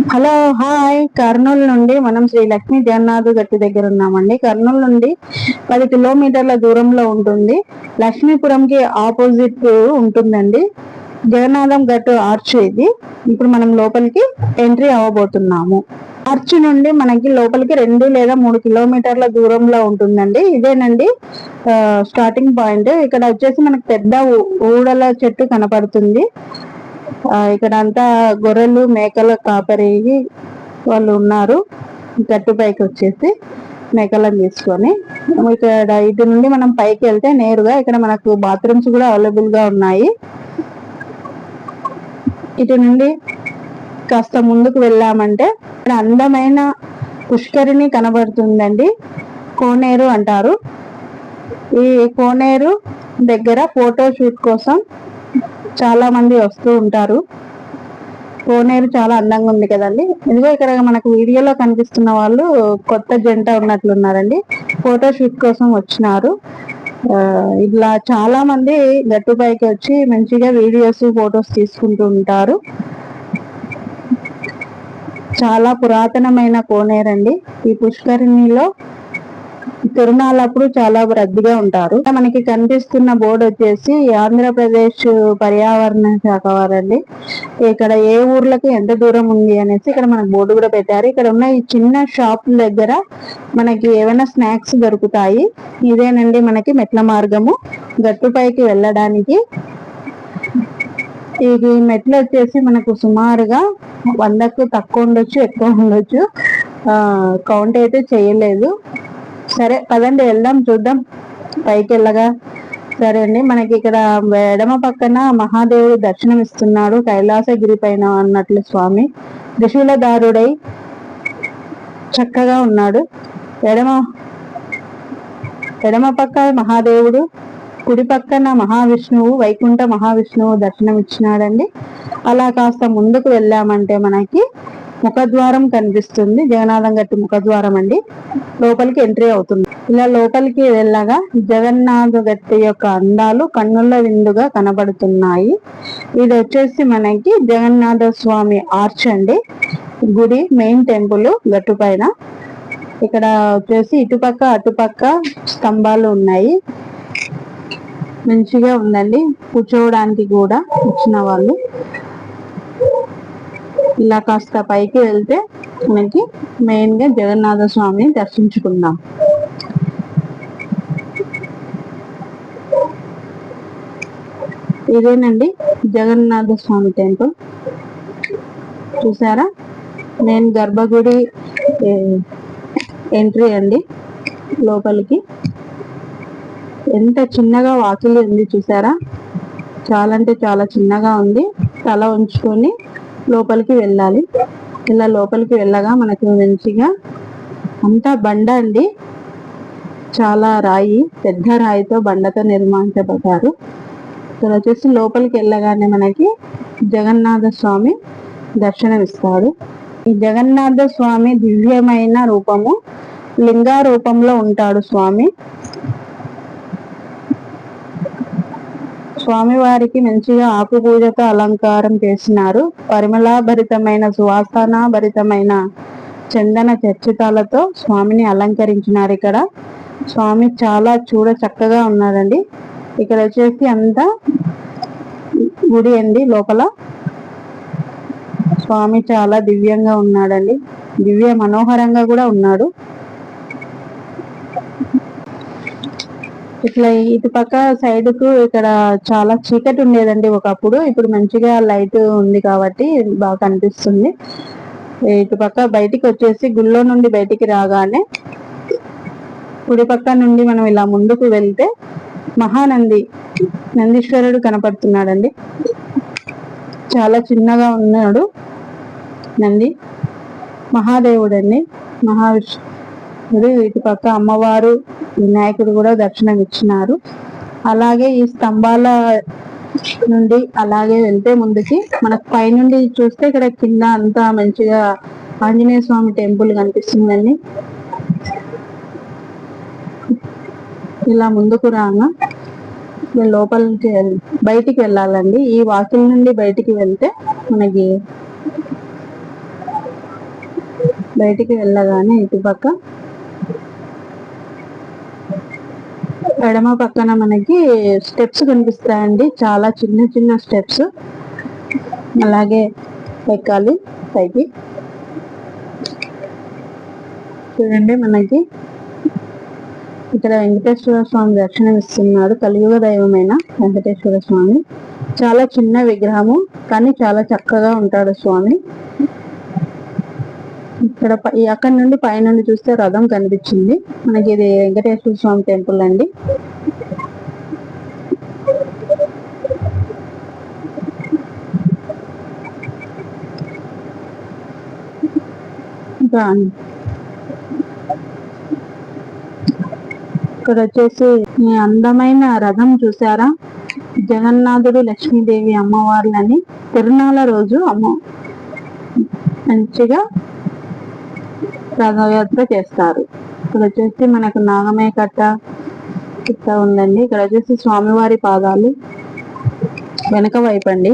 Hello hi. Kurnool నుండి మనం శ్రీ లక్ష్మీ జగన్నాథ్ గట్టి దగ్గర ఉన్నామండి. కర్నూలు నుండి పది కిలోమీటర్ల దూరంలో ఉంటుంది. లక్ష్మీపురంకి ఆపోజిట్ ఉంటుందండి. జగన్నాథం గట్టు ఆర్చ్ ఇది. ఇప్పుడు మనం లోపలికి ఎంట్రీ అవ్వబోతున్నాము. ఆర్చ్ నుండి మనకి లోపలికి రెండు లేదా మూడు కిలోమీటర్ల దూరంలో ఉంటుందండి. ఇదేనండి స్టార్టింగ్ పాయింట్ ఇక్కడ వచ్చేసి మనకు పెద్ద ఊ- ఊడల చెట్టు కనపడుతుంది. ఇక్కడ అంతా గొర్రెలు మేకల కాపరి వాళ్ళు ఉన్నారు. గట్టు పైకి వచ్చేసి మేకలను తీసుకొని. ఇక్కడ ఇటు నుండి మనం పైకి వెళ్తే నేరుగా ఇక్కడ మనకు బాత్రూమ్స్ కూడా అవైలబుల్గా ఉన్నాయి. ఇటు నుండి కాస్త ముందుకు వెళ్ళామంటే ఇక్కడ అందమైన పుష్కరిణి కనబడుతుందండి. కోనేరు అంటారు. ఈ కోనేరు దగ్గర ఫోటో షూట్ కోసం చాలా మంది వస్తూ ఉంటారు. కోనేరు చాలా అందంగా ఉంది కదండి. ఇదిగో ఇక్కడ మనకు వీడియోలో కనిపిస్తున్న వాళ్ళు కొత్త జంట ఉన్నట్లున్నారండి ఫోటో షూట్ కోసం వచ్చినారు. ఇలా చాలా మంది గట్టుపైకి వచ్చి మంచిగా వీడియోస్ ఫొటోస్ తీసుకుంటూ ఉంటారు. చాలా పురాతనమైన కోనేరండి ఈ పుష్కరిణిలో తిరునాళ్ళప్పుడు చాలా రద్దీగా ఉంటారు. మనకి కనిపిస్తున్న బోర్డు వచ్చేసి ఆంధ్రప్రదేశ్ పర్యావరణ శాఖ వారండి. ఇక్కడ ఏ ఊర్లకు ఎంత దూరం ఉంది అనేసి ఇక్కడ మనకు బోర్డు కూడా పెట్టారు. ఇక్కడ ఉన్న ఈ చిన్న షాప్ దగ్గర మనకి ఏమైనా స్నాక్స్ దొరుకుతాయి. ఇదేనండి మనకి మెట్ల మార్గము. గట్టుపైకి వెళ్ళడానికి ఇది మెట్లు వచ్చేసి మనకు సుమారుగా వందకు తక్కువ ఉండొచ్చు ఎక్కువ ఉండొచ్చు. కౌంట్ అయితే చేయలేదు. సరే పదండి వెళ్దాం చూద్దాం. పైకి వెళ్ళగా సరే అండి మనకి ఇక్కడ ఎడమ పక్కన మహాదేవుడు దర్శనం ఇస్తున్నాడు కైలాసగిరి పైన అన్నట్లు స్వామి. త్రిశూలదారుడై చక్కగా ఉన్నాడు. ఎడమ ఎడమ పక్క మహాదేవుడు కుడి పక్కన మహావిష్ణువు వైకుంఠ మహావిష్ణువు దర్శనం ఇచ్చినాడండి అలా కాస్త ముందుకు వెళ్ళామంటే మనకి ముఖద్వారం కనిపిస్తుంది. జగన్నాథం గట్టి ముఖద్వారం అండి. లోపలికి ఎంట్రీ అవుతుంది. ఇలా లోపలికి వెళ్ళగా జగన్నాథ గట్టి యొక్క అందాలు కన్నుల విందుగా కనబడుతున్నాయి. ఇది వచ్చేసి మనకి జగన్నాథ స్వామి ఆర్చ్ అండి. గుడి మెయిన్ టెంపుల్ గట్టు పైన. ఇక్కడ వచ్చేసి ఇటుపక్క అటుపక్క స్తంభాలు ఉన్నాయి. మంచిగా ఉందండి. కూర్చోవడానికి కూడా వచ్చిన వాళ్ళు. ఇలా కాస్త పైకి వెళ్తే మనకి మెయిన్గా జగన్నాథ స్వామిని దర్శించుకుందాం. ఇదేనండి జగన్నాథ స్వామి టెంపుల్. చూసారా? మెయిన్ గర్భగుడి ఎంట్రీ అండి లోపలికి. ఎంత చిన్నగా వాకిలి ఉంది చూసారా? చాలా అంటే చాలా చిన్నగా ఉంది. తల ఉంచుకొని లోపలికి వెళ్ళాలి. ఇలా లోపలికి వెళ్ళగా మనకు మంచిగా అంతా బండ అండి. చాలా రాయి పెద్ద రాయితో బండతో నిర్మించబడ్డారు. ఇక్కడ వచ్చేసి లోపలికి వెళ్ళగానే మనకి జగన్నాథ స్వామి దర్శనం ఇస్తాడు ఈ జగన్నాథ స్వామి దివ్యమైన రూపము లింగా రూపంలో ఉంటాడు స్వామి. స్వామివారికి మంచిగా ఆకు పూజతో అలంకారం చేసినారు. పరిమళాభరితమైన సువాసన భరితమైన చందన చర్చితాలతో స్వామిని అలంకరించినారు ఇక్కడ. స్వామి చాలా చూడ చక్కగా ఉన్నాడండి ఇక్కడ వచ్చేసి అంతా గుడి అండి లోపల. స్వామి చాలా దివ్యంగా ఉన్నాడండి. దివ్య మనోహరంగా కూడా ఉన్నాడు. ఇట్లా ఇటు పక్క సైడ్కు ఇక్కడ చాలా చీకటి ఉండేదండి ఒకప్పుడు. ఇప్పుడు మంచిగా లైట్ ఉంది కాబట్టి బాగా కనిపిస్తుంది. ఇటు పక్క బయటికి వచ్చేసి గుళ్ళో నుండి బయటికి రాగానే కుడి పక్క నుండి మనం ఇలా ముందుకు వెళ్తే మహానంది నందీశ్వరుడు కనపడుతున్నాడండి. చాలా చిన్నగా ఉన్నాడు నంది. మహాదేవుడు అండి అదే ఇటు పక్క అమ్మవారు వినాయకుడు కూడా దర్శనం ఇచ్చినారు. అలాగే ఈ స్తంభాల నుండి అలాగే వెళ్తే ముందుకి మనకు పైనుండి చూస్తే ఇక్కడ కింద అంతా మంచిగా ఆంజనేయ స్వామి టెంపుల్ కనిపిస్తుందండి. ఇలా ముందుకు రాగా లోపలికి బయటికి వెళ్ళాలండి. ఈ వాకిల్ నుండి బయటికి వెళ్తే మనకి బయటికి వెళ్ళగానే ఇటుపక్క ఎడమ పక్కన మనకి స్టెప్స్ కనిపిస్తాయండి. చాలా చిన్న చిన్న స్టెప్స్. అలాగే ఎక్కాలి పైకి. చూడండి మనకి ఇక్కడ వెంకటేశ్వర స్వామి దర్శనం ఇస్తున్నాడు కలియుగ దైవమైన వెంకటేశ్వర స్వామి. చాలా చిన్న విగ్రహము కానీ చాలా చక్కగా ఉంటాడు స్వామి. ఇక్కడ అక్కడ నుండి పైనుండి చూస్తే రథం కనిపించింది. మనకి ఇది వెంకటేశ్వర స్వామి టెంపుల్ అండి. ఇక్కడ వచ్చేసి మీ అందమైన రథం చూసారా? జగన్నాథుడు లక్ష్మీదేవి అమ్మవార్లని తిరునాళ్ళ రోజు అమ్మ మంచిగా రథయాత్ర చేస్తారు. ఇక్కడ వచ్చేసి మనకు నాగమే కట్ట కిట్ట ఉందండి. ఇక్కడ వచ్చేసి స్వామివారి పాదాలు వెనక వైపు అండి.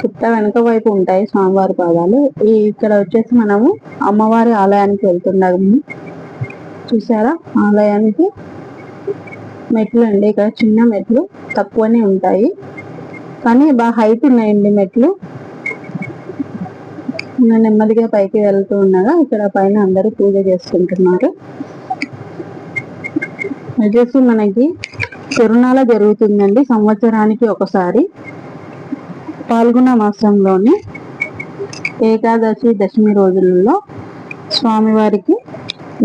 కిట్ట వెనక వైపు ఉంటాయి స్వామివారి పాదాలు. ఈ ఇక్కడ వచ్చేసి మనము అమ్మవారి ఆలయానికి వెళ్తున్నాము చూసారా? ఆలయానికి మెట్లు అండి. ఇక్కడ చిన్న మెట్లు తక్కువనే ఉంటాయి. కానీ బాగా హైట్ ఉన్నాయండి మెట్లు. నెమ్మదిగా పైకి వెళ్తూ ఉండగా ఇక్కడ పైన అందరూ పూజ చేసుకుంటున్నారు వచ్చేసి మనకి తిరుణాల జరుగుతుందండి. సంవత్సరానికి ఒకసారి పాల్గొన మాసంలోని ఏకాదశి దశమి రోజులలో స్వామివారికి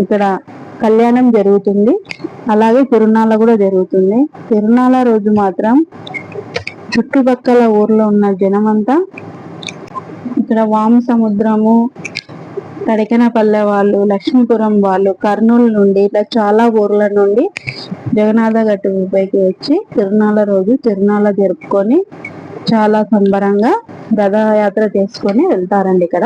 ఇక్కడ కళ్యాణం జరుగుతుంది. అలాగే తిరుణాల కూడా జరుగుతుంది. తిరుణాల రోజు మాత్రం చుట్టుపక్కల ఊర్లో ఉన్న జనమంతా ఇక్కడ వామ సముద్రము తడికనపల్లె వాళ్ళు లక్ష్మీపురం వాళ్ళు కర్నూలు నుండి ఇట్లా చాలా ఊర్ల నుండి జగన్నాథ గట్టు పైకి వచ్చి తిరునాళ్ళ రోజు తిరునాళ్ళ జరుపుకొని చాలా సంబరంగా రథయాత్ర చేసుకొని వెళ్తారండి ఇక్కడ.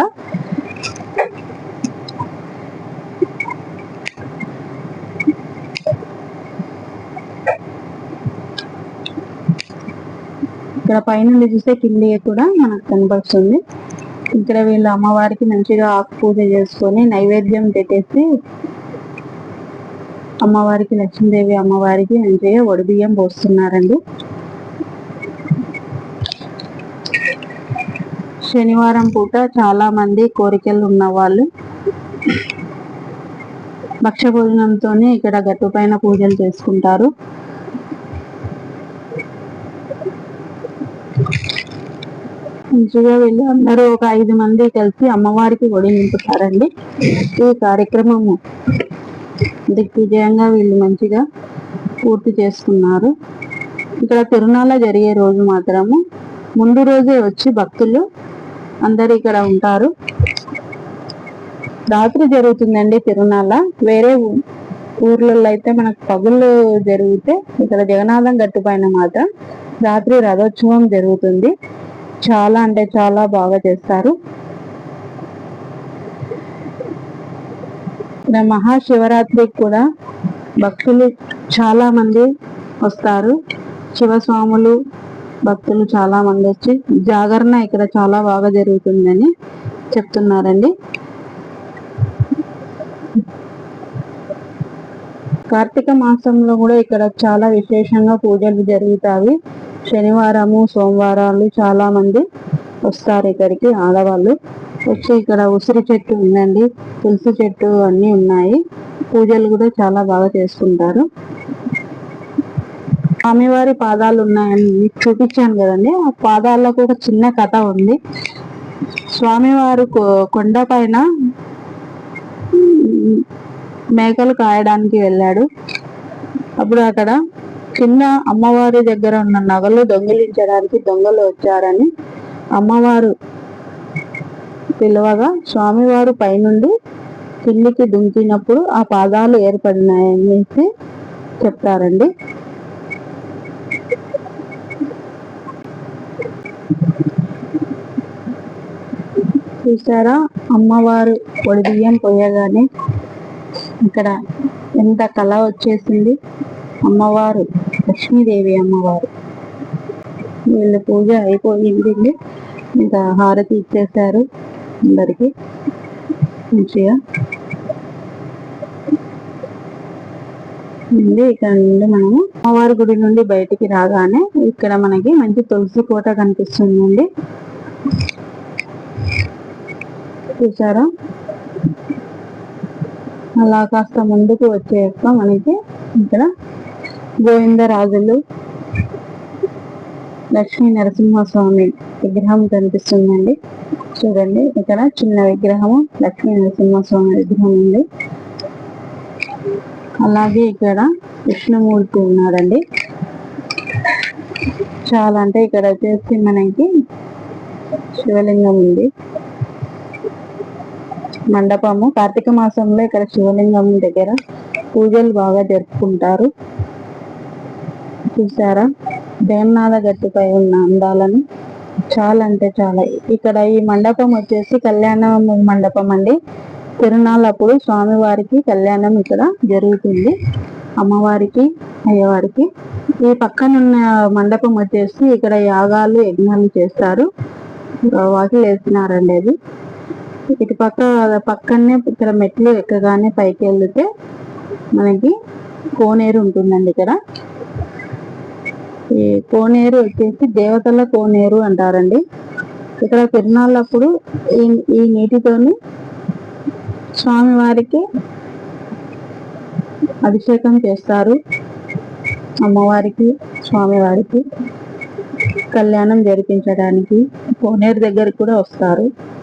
ఇక్కడ పైన చూస్తే కింది కూడా మనకు కనపడుతుంది ఇక్కడ వీళ్ళ అమ్మవారికి మంచిగా ఆకు పూజ చేసుకొని నైవేద్యం పెట్టేసి అమ్మవారికి లక్ష్మీదేవి అమ్మవారికి మంచిగా బియ్యం పోస్తున్నారండి. శనివారం పూట చాలా మంది కోరికలు ఉన్న వాళ్ళు భక్ష భోజనంతోనే ఇక్కడ గట్టు పైన పూజలు చేసుకుంటారు. మంచిగా వెళ్ళి అందరూ ఒక ఐదు మంది కలిసి అమ్మవారికి ఒడి నింపుతారండి. ఈ కార్యక్రమము దిగ్విజయంగా వీళ్ళు మంచిగా పూర్తి చేసుకున్నారు. ఇక్కడ తిరునాళ జరిగే రోజు మాత్రము ముందు రోజే వచ్చి భక్తులు అందరు ఇక్కడ ఉంటారు. రాత్రి జరుగుతుందండి తిరునాళ వేరే ఊర్లలో అయితే మనకు పగుళ్ళు జరిగితే ఇక్కడ జగన్నాథం గట్టు పైన మాత్రం రాత్రి రథోత్సవం జరుగుతుంది. చాలా అంటే చాలా బాగా చేస్తారు. మహాశివరాత్రికి కూడా భక్తులు చాలా మంది వస్తారు. శివస్వాములు భక్తులు చాలా మంది వచ్చి జాగరణ ఇక్కడ చాలా బాగా జరుగుతుందని చెప్తున్నారండి. కార్తీక మాసంలో కూడా ఇక్కడ చాలా విశేషంగా పూజలు జరుగుతాయి. శనివారము సోమవారాలు చాలా మంది వస్తారు ఇక్కడికి ఆడవాళ్ళు. వచ్చి ఇక్కడ ఉసిరి చెట్టు ఉందండి. తులసి చెట్టు అన్నీ ఉన్నాయి. పూజలు కూడా చాలా బాగా చేసుకుంటారు. స్వామివారి పాదాలు ఉన్నాయని చూపించాను కదండి. ఆ పాదాలకు ఒక చిన్న కథ ఉంది. స్వామివారు కొండ పైన మేకలు కాయడానికి వెళ్ళాడు. అప్పుడు అక్కడ చిన్న అమ్మవారి దగ్గర ఉన్న నగలు దొంగిలించడానికి దొంగలు వచ్చారని అమ్మవారు పిలవగా స్వామివారు పైనుండి కిందికి దుంకినప్పుడు ఆ పాదాలు ఏర్పడినాయని చెప్తారండి. చూసారా అమ్మవారు పొడిబియ్యం పోయగానే ఇక్కడ ఎంత కళ వచ్చేసింది. అమ్మవారు లక్ష్మీదేవి అమ్మవారు. వీళ్ళ పూజ అయిపోయింది ఇంకా హారతి ఇచ్చేసారు అందరికి. మంచిగా. ఇక్కడ నుండి మనము అమ్మవారి గుడి నుండి బయటికి రాగానే ఇక్కడ మనకి మంచి తులసి కోట కనిపిస్తుందండి. చూసారా? అలా కాస్త ముందుకు వచ్చేయక మనకి ఇక్కడ గోవిందరాజులు లక్ష్మీ నరసింహస్వామి విగ్రహం కనిపిస్తుందండి. చూడండి ఇక్కడ చిన్న విగ్రహము లక్ష్మీ నరసింహస్వామి విగ్రహం ఉంది. అలాగే ఇక్కడ విష్ణుమూర్తి ఉన్నాడండి. చాలా అంటే ఇక్కడ వచ్చేసి మనకి శివలింగం ఉంది. మండపము కార్తీక మాసంలో ఇక్కడ శివలింగం దగ్గర పూజలు బాగా జరుపుకుంటారు. చూసారా దేవనాథ గట్టుపై ఉన్న అందాలను చాలా అంటే చాలా. ఇక్కడ ఈ మండపం వచ్చేసి కళ్యాణ మండపం అండి. తిరునాళ్ళప్పుడు స్వామివారికి కళ్యాణం ఇక్కడ జరుగుతుంది. అమ్మవారికి అయ్యవారికి. ఈ పక్కనున్న మండపం వచ్చేసి ఇక్కడ యాగాలు యజ్ఞాలు చేస్తారు. వాకిలు వేస్తున్నారండి అది. ఇటు పక్క పక్కనే ఇక్కడ మెట్లు ఎక్కగానే పైకి వెళ్తే మనకి కోనేరు ఉంటుందండి ఇక్కడ. ఈ కోనేరు వచ్చేసి దేవతల కోనేరు అంటారండి. ఇక్కడ తిరునాళ్ళప్పుడు ఈ ఈ నీటితోని స్వామివారికి అభిషేకం చేస్తారు. అమ్మవారికి స్వామివారికి కళ్యాణం జరిపించడానికి కోనేరు దగ్గరికి కూడా వస్తారు.